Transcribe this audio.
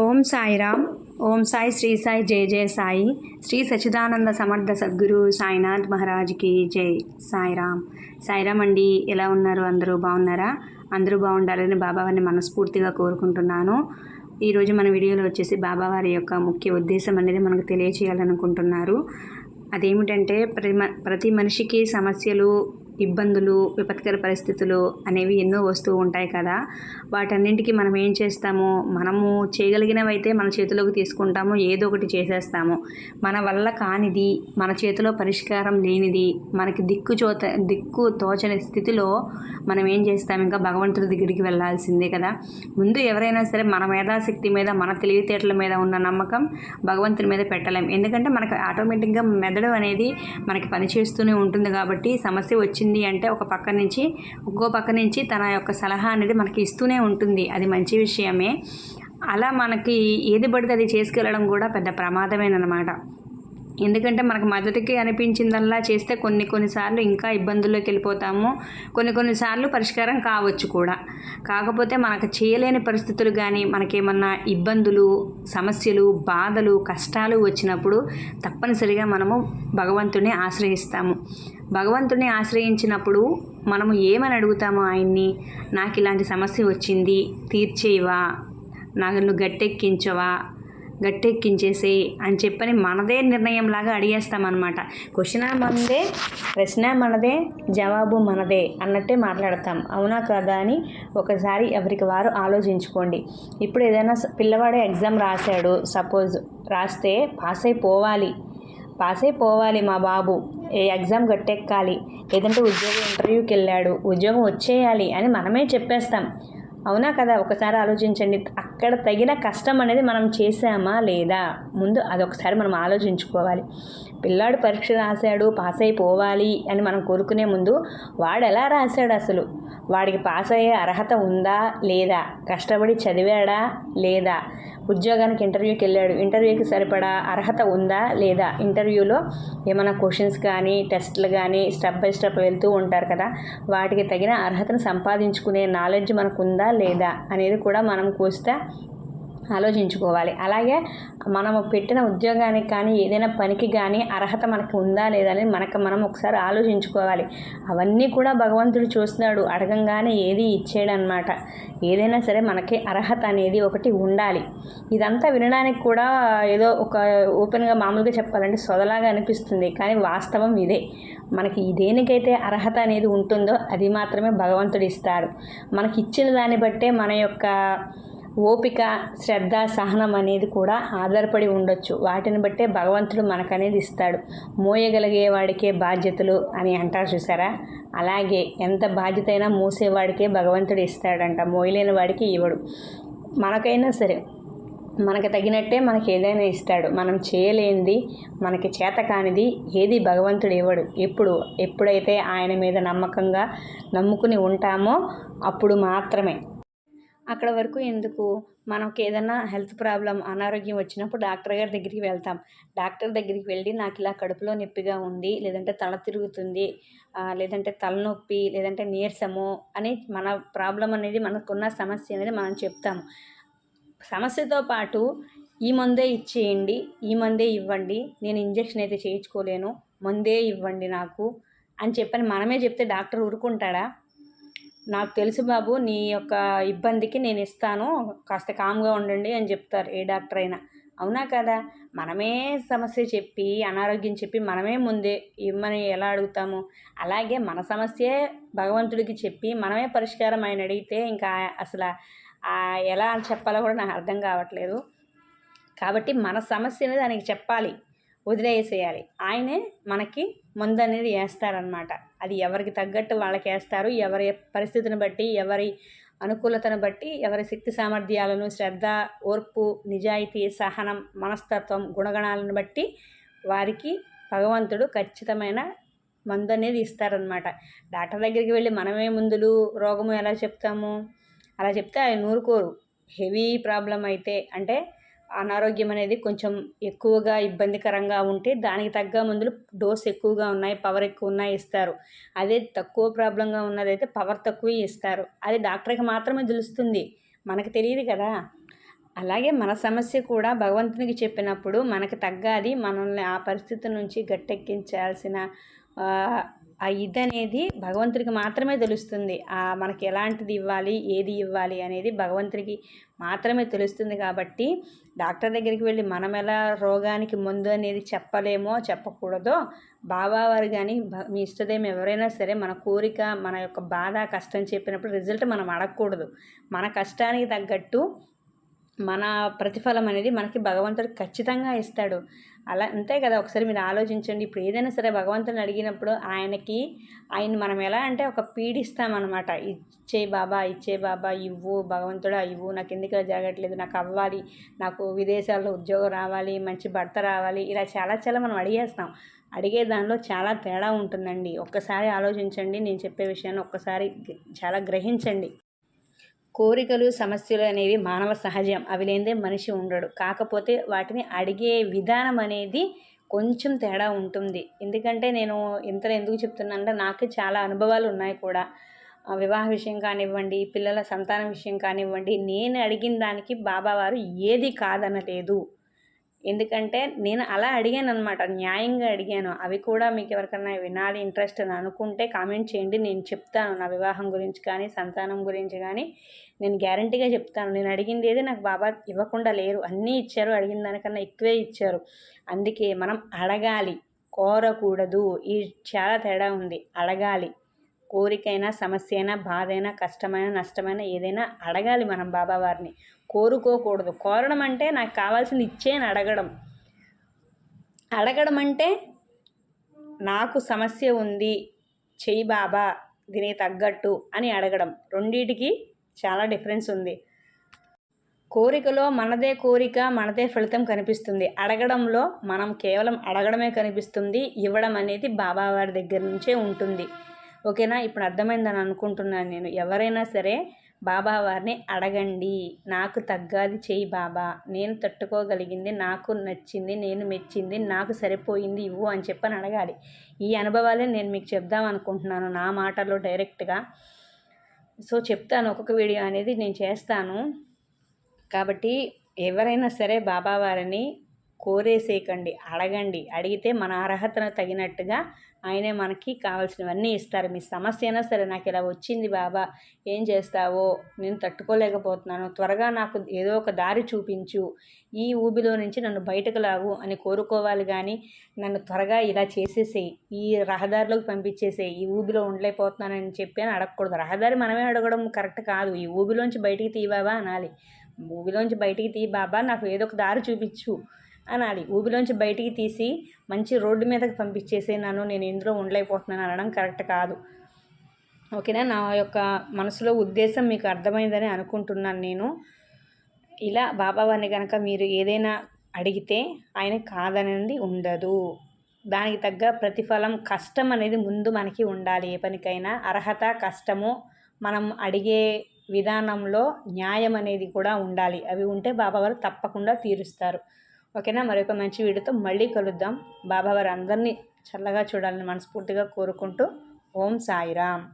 ఓం సాయిరామ్. ఓం సాయి శ్రీ సాయి జయ జయ సాయి. శ్రీ సచిదానంద సమర్థ సద్గురు సాయినాథ్ మహారాజ్కి జై సాయిరామ్. సాయిరామ్ అండి ఎలా ఉన్నారు? అందరూ బాగున్నారా? అందరూ బాగుండాలని బాబావారిని మనస్ఫూర్తిగా కోరుకుంటున్నాను. ఈరోజు మన వీడియోలో వచ్చేసి బాబావారి యొక్క ముఖ్య ఉద్దేశం అనేది మనకు తెలియచేయాలనుకుంటున్నారు. అదేమిటంటే ప్రతి మ ప్రతి మనిషికి సమస్యలు ఇబ్బందులు విపత్కర పరిస్థితులు అనేవి ఎన్నో వస్తూ ఉంటాయి కదా. వాటన్నింటికి మనం ఏం చేస్తాము? మనము చేయగలిగినవైతే మన చేతిలోకి తీసుకుంటాము ఏదో ఒకటి చేసేస్తాము. మన వల్ల కానిది మన చేతిలో పరిష్కారం లేనిది మనకి దిక్కు చోత దిక్కు తోచని స్థితిలో మనం ఏం చేస్తాం ఇంకా భగవంతుడి దగ్గరికి వెళ్ళాల్సిందే కదా. ముందు ఎవరైనా సరే మన మేధాశక్తి మీద మన తెలివితేటల మీద ఉన్న నమ్మకం భగవంతుని మీద పెట్టలేం. ఎందుకంటే మనకు ఆటోమేటిక్గా మెదడు అనేది మనకి పనిచేస్తూనే ఉంటుంది కాబట్టి సమస్య వచ్చి వచ్చింది అంటే ఒక పక్క నుంచి ఇంకో పక్క నుంచి తన యొక్క సలహా అనేది మనకి ఇస్తూనే ఉంటుంది. అది మంచి విషయమే. అలా మనకి ఏది పడితే అది చేసుకెళ్ళడం కూడా పెద్ద ప్రమాదమేనమాట ఎందుకంటే మనకు మొదటికి అనిపించిందల్లా చేస్తే కొన్ని కొన్నిసార్లు ఇంకా ఇబ్బందుల్లోకి వెళ్ళిపోతాము. కొన్ని కొన్నిసార్లు పరిష్కారం కావచ్చు కూడా. కాకపోతే మనకు చేయలేని పరిస్థితులు కానీ మనకేమన్నా ఇబ్బందులు సమస్యలు బాధలు కష్టాలు వచ్చినప్పుడు తప్పనిసరిగా మనము భగవంతుని ఆశ్రయిస్తాము. భగవంతుని ఆశ్రయించినప్పుడు మనము ఏమని అడుగుతామో ఆయన్ని? నాకు ఇలాంటి సమస్య వచ్చింది తీర్చేవా నన్ను గట్టెక్కించవా? గట్టెక్కించేసి అని చెప్పని మనదే నిర్ణయంలాగా అడిగేస్తామన్నమాట. క్వశ్చన్ మనదే ప్రశ్న మనదే జవాబు మనదే అన్నట్టే మాట్లాడతాం. అవునా కదా అని ఒకసారి ఎవరికి వారు ఆలోచించుకోండి. ఇప్పుడు ఏదైనా పిల్లవాడు పిల్లవాడే ఎగ్జామ్ రాశాడు సపోజ్ రాస్తే పాస్ అయిపోవాలి పాస్ అయిపోవాలి మా బాబు. ఏ ఎగ్జామ్ గట్టెక్కాలి. లేదంటే ఉద్యోగం ఇంటర్వ్యూకి వెళ్ళాడు ఉద్యోగం వచ్చేయాలి అని మనమే చెప్పేస్తాం. అవునా కదా? ఒకసారి ఆలోచించండి. అక్కడ తగిన కష్టం అనేది మనం చేసామా లేదా? ముందు అదొకసారి మనం ఆలోచించుకోవాలి. పిల్లాడు పరీక్ష రాశాడు పాస్ అయిపోవాలి అని మనం కోరుకునే ముందు వాడు ఎలా రాశాడు అసలు? వాడికి పాస్ అయ్యే అర్హత ఉందా లేదా? కష్టపడి చదివాడా లేదా? ఉద్యోగానికి ఇంటర్వ్యూకి వెళ్ళాడు. ఇంటర్వ్యూకి సరిపడా అర్హత ఉందా? లేదా? ఇంటర్వ్యూలో ఏమైనా క్వశ్చన్స్ కానీ టెస్ట్లు కానీ స్టెప్ బై స్టెప్ వెళ్తూ ఉంటారు కదా. వాటికి తగిన అర్హతను సంపాదించుకునే నాలెడ్జ్ మనకు ఉందా లేదా? అనేది కూడా మనం కోస్తే ఆలోచించుకోవాలి. అలాగే మనము పెట్టిన ఉద్యోగానికి కానీ ఏదైనా పనికి కానీ అర్హత మనకు ఉందా లేదా అని మనకు మనం ఒకసారి ఆలోచించుకోవాలి. అవన్నీ కూడా భగవంతుడు చూస్తున్నాడు. అడగంగానే ఏది ఇచ్చేయడనమాట ఏదైనా సరే మనకి అర్హత అనేది ఒకటి ఉండాలి. ఇదంతా వినడానికి కూడా ఏదో ఒక ఓపెన్గా మామూలుగా చెప్పాలంటే సొదలాగా అనిపిస్తుంది. కానీ వాస్తవం ఇదే. మనకి దేనికైతే అర్హత అనేది ఉంటుందో అది మాత్రమే భగవంతుడు ఇస్తాడు. మనకి ఇచ్చిన దాన్ని బట్టే మన యొక్క ఓపిక శ్రద్ధ సహనం అనేది కూడా ఆధారపడి ఉండొచ్చు. వాటిని బట్టే భగవంతుడు మనకనేది ఇస్తాడు. మోయగలిగే వాడికే బాధ్యతలు అని అంటారు చూసారా? అలాగే ఎంత బాధ్యత అయినా మూసేవాడికే భగవంతుడు ఇస్తాడంట. మోయలేని వాడికి ఇవ్వడు. మనకైనా సరే మనకు తగినట్టే మనకి ఏదైనా ఇస్తాడు. మనం చేయలేనిది మనకి చేత కానిది ఏది భగవంతుడు ఇవ్వడు. ఎప్పుడు ఎప్పుడైతే ఆయన మీద నమ్మకంగా నమ్ముకుని ఉంటామో అప్పుడు మాత్రమే. అక్కడ వరకు ఎందుకు? మనకి ఏదైనా హెల్త్ ప్రాబ్లం అనారోగ్యం వచ్చినప్పుడు డాక్టర్ గారి దగ్గరికి వెళ్తాం. డాక్టర్ దగ్గరికి వెళ్ళి నాకు ఇలా కడుపులో నొప్పిగా ఉంది లేదంటే తల తిరుగుతుంది లేదంటే తలనొప్పి లేదంటే నీరసము అని మన ప్రాబ్లం అనేది మనకున్న సమస్య అనేది మనం చెప్తాము సమస్యతో పాటు ఈ మందే ఇచ్చేయండి ఈ మందే ఇవ్వండి నేను ఇంజెక్షన్ అయితే చేయించుకోలేను మందే ఇవ్వండి నాకు అని చెప్పని మనమే చెప్తే డాక్టర్ ఊరుకుంటాడా? నాకు తెలుసు బాబు నీ యొక్క ఇబ్బందికి నేను ఇస్తాను కాస్త కామ్గా ఉండండి అని చెప్తారు ఏ డాక్టర్ అయినా. అవునా కదా? మనమే సమస్య చెప్పి అనారోగ్యం చెప్పి మనమే ముందే ఇమ్మని ఎలా అడుగుతాము? అలాగే మన సమస్యే భగవంతుడికి చెప్పి మనమే పరిష్కారం ఆయన అడిగితే ఇంకా అసలు ఎలా చెప్పాలో కూడా నాకు అర్థం కావట్లేదు. కాబట్టి మన సమస్య అనేది చెప్పాలి. వదిలేసేయాలి. ఆయనే మనకి మందు అనేది వేస్తారనమాట అది ఎవరికి తగ్గట్టు వాళ్ళకి వేస్తారు ఎవరి పరిస్థితిని బట్టి ఎవరి అనుకూలతను బట్టి ఎవరి శక్తి సామర్థ్యాలను శ్రద్ధ ఓర్పు నిజాయితీ సహనం మనస్తత్వం గుణగణాలను బట్టి వారికి భగవంతుడు ఖచ్చితమైన మందు అనేది ఇస్తారనమాట డాక్టర్ దగ్గరికి వెళ్ళి మనమే మందులు రోగము ఎలా చెప్తాము? అలా చెప్తే ఆయన నూరుకోరు. హెవీ ప్రాబ్లం అయితే అంటే అనారోగ్యం అనేది కొంచెం ఎక్కువగా ఇబ్బందికరంగా ఉంటే దానికి తగ్గ మందులు డోస్ ఎక్కువగా ఉన్నాయి పవర్ ఎక్కువ ఉన్నాయి ఇస్తారు. అదే తక్కువ ప్రాబ్లంగా ఉన్నదైతే పవర్ తక్కువ ఇస్తారు. అది డాక్టర్కి మాత్రమే తెలుస్తుంది. మనకు తెలియదు కదా. అలాగే మన సమస్య కూడా భగవంతునికి చెప్పినప్పుడు మనకు తగ్గాది మనల్ని ఆ పరిస్థితి నుంచి గట్టెక్కించాల్సిన ఆ, ఇది అనేది భగవంతుడికి మాత్రమే తెలుస్తుంది. ఆ మనకి ఎలాంటిది ఇవ్వాలి ఏది ఇవ్వాలి అనేది భగవంతుడికి మాత్రమే తెలుస్తుంది కాబట్టి డాక్టర్ దగ్గరికి వెళ్ళి మనం ఎలా రోగానికి ముందు అనేది చెప్పలేమో చెప్పకూడదో బాబావారు కానీ భ- మీ ఇష్టదేమి ఎవరైనా సరే మన కోరిక మన యొక్క బాధ కష్టం చెప్పినప్పుడు రిజల్ట్ మనం అడగకూడదు. మన కష్టానికి తగ్గట్టు మన ప్రతిఫలం అనేది మనకి భగవంతుడు ఖచ్చితంగా ఇస్తాడు. అలా అంతే కదా ఒకసారి మీరు ఆలోచించండి. ఇప్పుడు ఏదైనా సరే భగవంతుని అడిగినప్పుడు ఆయనకి ఆయన మనం ఎలా అంటే ఒక పీడిస్తామన్నమాట ఇచ్చే బాబా ఇచ్చే బాబా ఇవ్వు భగవంతుడా ఇవ్వు నాకు ఎందుకు జరగట్లేదు నాకు అవ్వాలి నాకు విదేశాల్లో ఉద్యోగం రావాలి మంచి భర్త రావాలి ఇలా చాలా చాలా మనం అడిగేస్తాం. అడిగే దానిలో చాలా తేడా ఉంటుందండి. ఒక్కసారి ఆలోచించండి నేను చెప్పే విషయాన్ని ఒక్కసారి చాలా గ్రహించండి. కోరికలు సమస్యలు అనేవి మానవ సహజం. అవి లేనిదే మనిషి ఉండడు. కాకపోతే వాటిని అడిగే విధానం అనేది కొంచెం తేడా ఉంటుంది. ఎందుకంటే నేను ఇంతలో ఎందుకు చెప్తున్నానంటే నాకు చాలా అనుభవాలు ఉన్నాయి కూడా. వివాహ విషయం కానివ్వండి పిల్లల సంతానం విషయం కానివ్వండి నేను అడిగిన దానికి బాబావారు ఏది కాదనలేదు. ఎందుకంటే నేను అలా అడిగాను అనమాట న్యాయంగా అడిగాను. అవి కూడా మీకు ఎవరికైనా వినాలి ఇంట్రెస్ట్ అని అనుకుంటే కామెంట్ చేయండి. నేను చెప్తాను నా వివాహం గురించి కానీ సంతానం గురించి కానీ. నేను గ్యారంటీగా చెప్తాను. నేను అడిగింది ఏది నాకు బాబా ఇవ్వకుండా లేరు. అన్నీ ఇచ్చారు. అడిగిన దానికన్నా ఎక్కువే ఇచ్చారు. అందుకే మనం అడగాలి. కోరకూడదు. ఈ చాలా తేడా ఉంది. అడగాలి. కోరికైనా సమస్య అయినా బాధ అయినా కష్టమైన నష్టమైన ఏదైనా అడగాలి మనం బాబా వారిని. కోరుకోకూడదు. కోరడం అంటే నాకు కావాల్సింది ఇచ్చే అని అడగడం. అడగడం అంటే నాకు సమస్య ఉంది చెయ్యి బాబా దీనికి తగ్గట్టు అని అడగడం. రెండిటికి చాలా డిఫరెన్స్ ఉంది. కోరికలో మనదే కోరిక మనదే ఫలితం కనిపిస్తుంది. అడగడంలో మనం కేవలం అడగడమే కనిపిస్తుంది ఇవ్వడం అనేది బాబా వారి దగ్గర నుంచే ఉంటుంది. ఓకేనా? ఇప్పుడు అర్థమైందని అనుకుంటున్నాను నేను. ఎవరైనా సరే బాబా వారిని అడగండి. నాకు తగ్గాది చేయి బాబా. నేను తట్టుకోగలిగింది నాకు నచ్చింది నేను మెచ్చింది నాకు సరిపోయింది ఇవ్వు అని చెప్పని అడగాలి. ఈ అనుభవాలే నేను మీకు చెప్దాం అనుకుంటున్నాను. నా మాటలో డైరెక్ట్గా. సో చెప్తాను. ఒక్కొక్క వీడియో అనేది నేను చేస్తాను. కాబట్టి ఎవరైనా సరే బాబా వారిని కోరేసేయకండి అడగండి. అడిగితే మన అర్హతను తగినట్టుగా ఆయనే మనకి కావాల్సినవన్నీ ఇస్తారు. మీ సమస్య అయినా సరే నాకు ఇలా వచ్చింది బాబా ఏం చేస్తావో? నేను తట్టుకోలేకపోతున్నాను. త్వరగా నాకు ఏదో ఒక దారి చూపించు. ఈ ఊబిలో నుంచి నన్ను బయటకు లాగు అని కోరుకోవాలి కానీ నన్ను త్వరగా ఇలా చేసేసేయి. ఈ రహదారిలోకి పంపించేసేయి. ఈ ఊబిలో ఉండలేకపోతున్నానని చెప్పి అని అడగకూడదు. రహదారి మనమే అడగడం కరెక్ట్ కాదు. ఈ ఊబిలోంచి బయటికి తీవాబా అనాలి. ఊబిలోంచి బయటికి తీ బాబా. నాకు ఏదో ఒక దారి చూపించు. అనాలి. ఊబిలోంచి బయటికి తీసి మంచి రోడ్డు మీదకి పంపించేసే నన్ను నేను ఇందులో ఉండలేకపోతున్నాను అనడం కరెక్ట్ కాదు. ఓకేనా? నా యొక్క మనసులో ఉద్దేశం మీకు అర్థమైందని అనుకుంటున్నాను నేను. ఇలా బాబావారిని కనుక మీరు ఏదైనా అడిగితే ఆయన కాదనేది ఉండదు. దానికి తగ్గ ప్రతిఫలం కష్టం అనేది ముందు మనకి ఉండాలి. ఏ పనికైనా అర్హత కష్టము మనం అడిగే విధానంలో న్యాయం అనేది కూడా ఉండాలి. అవి ఉంటే బాబావారు తప్పకుండా తీరుస్తారు. ఓకేనా? మరొక మంచి వీడియోతో మళ్ళీ కలుద్దాం. బాబావారు అందరినీ చల్లగా చూడాలని మనస్ఫూర్తిగా కోరుకుంటూ ఓం సాయిరామ్.